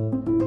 Так,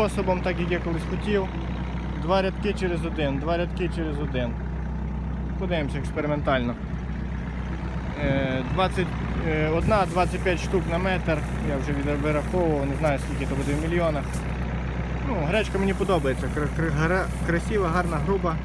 способом, так як я колись хотів. Два рядки через один, два рядки через один. Подивимося експериментально. Е, 20, е, 25 штук на метр. Я вже вираховував, не знаю скільки це буде в мільйонах. Ну, гречка мені подобається. Красива, гарна, груба.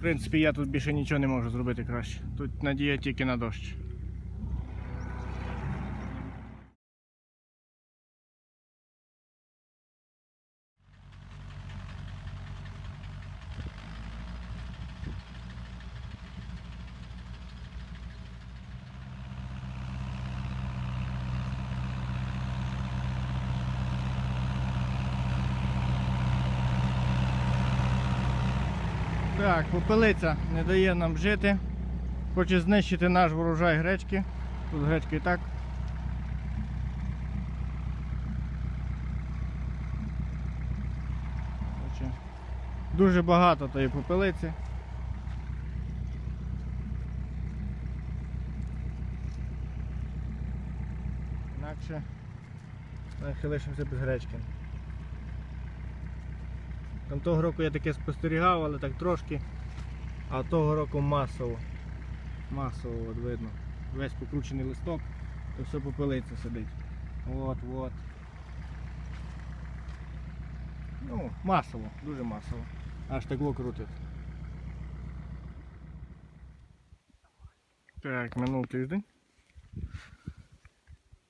Принципі, я тут більше нічого не можу зробити краще. Тут надія тільки на дощ. Так, попелиця не дає нам жити. Хоче знищити наш врожай гречки. Тут гречка і так. Дуже багато тої попелиці. Інакше лишимося без гречки. Там того року я таке спостерігав, але так трошки. А того року масово. Масово от видно. Весь покручений листок, то все попелиця сидить. От, от. Ну, масово, дуже масово. Аж так крутить. Так, минув тиждень.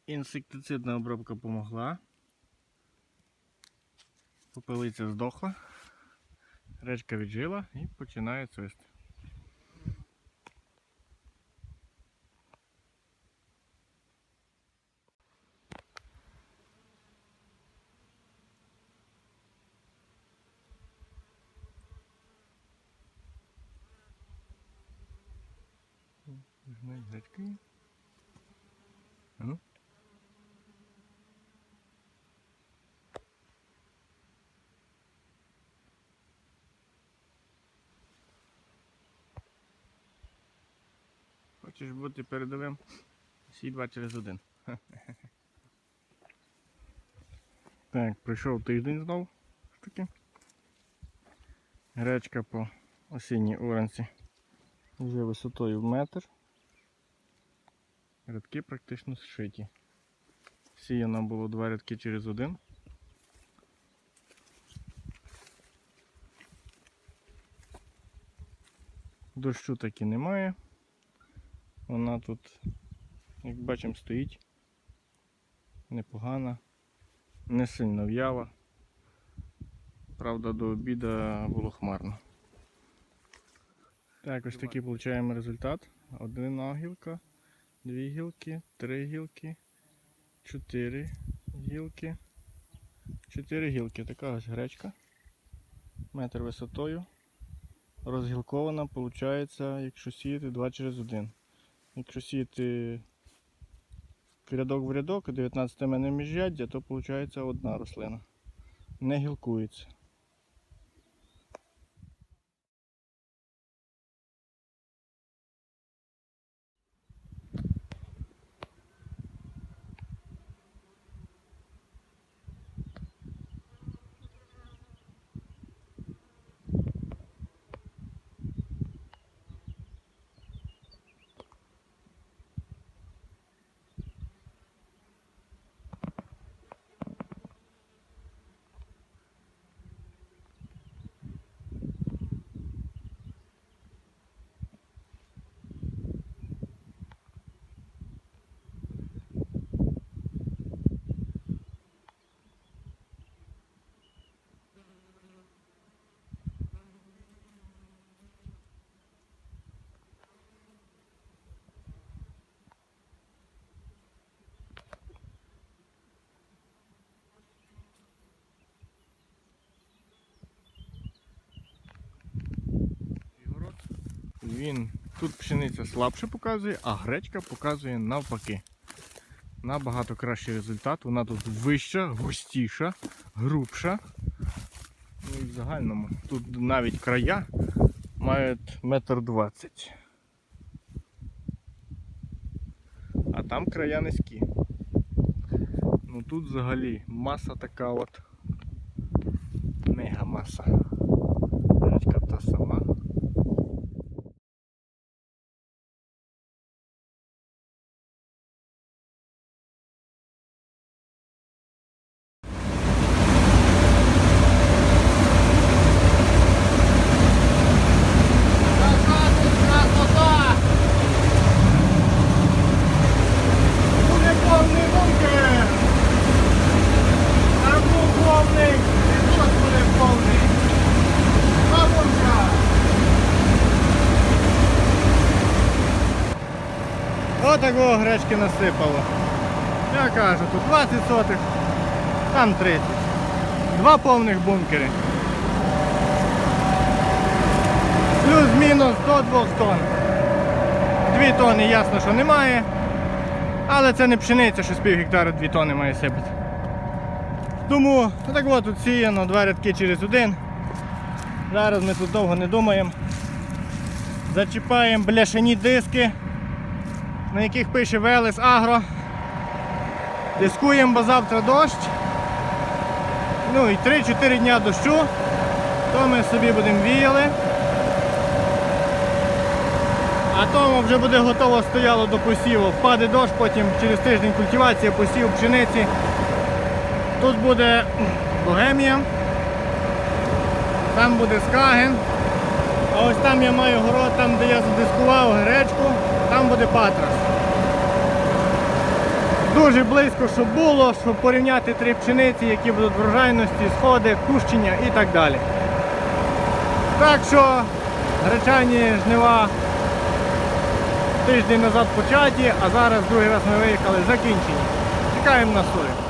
Інсектицидна обробка допомогла. Попелиця здохла, речка віджила і починає цвести. Гнать гачки. А ну? Хочеш бути передовим? Сій два через один. Так, пройшов тиждень знов ж таки. Гречка по осінній оранці вже висотою в метр. Рядки практично зшиті. Сіяно було два рядки через один. Дощу таки немає. Вона тут, як бачимо, стоїть непогана, не сильно в'яла. Правда, до обіду було хмарно. Так, ось такий отримуємо результат. Одна гілка, дві гілки, три гілки, чотири гілки. Чотири гілки. Така ось гречка. Метр висотою. Розгілкована, виходить, якщо сіяти 2 через 1. Якщо сіяти рядок в рядок, 19 мене міжряддя, то виходить одна рослина. Не гілкується. Він тут пшениця слабше показує, а гречка показує навпаки. Набагато кращий результат. Вона тут вища, густіша, грубша. Ну і в загальному. Тут навіть края мають метр двадцять. А там края низькі. Ну тут взагалі маса така от. Мега маса. Гречка та сама. Буде повний бункер! А був повний! І тут буде повний! Два бункера! Отакого гречки насипало. Я кажу, тут 20 сотих, там 30. Два повних бункери. Плюс-мінус до 2 тонн. Дві тонни ясно, що немає. Але це не пшениця, що з пів гектара 2 тонни має сипати. Тому, ну так от тут сіяно, два рядки через один. Зараз ми тут довго не думаємо. Зачіпаємо бляшані диски, на яких пише Велес Агро. Дискуємо, бо завтра дощ. Ну і 3-4 дня дощу, то ми собі будемо віяли. А тому вже буде готово стояло до посіву. Впаде дощ, потім через тиждень культивація, посів пшениці. Тут буде Богемія, там буде Скаген. А ось там я маю город, там де я задискував гречку, там буде Патрас. Дуже близько, щоб було, щоб порівняти три пшениці, які будуть врожайності, сходи, кущення і так далі. Так що гречані жнива тиждень назад початі, а зараз другий раз ми виїхали закінчені. Чекаємо на сою.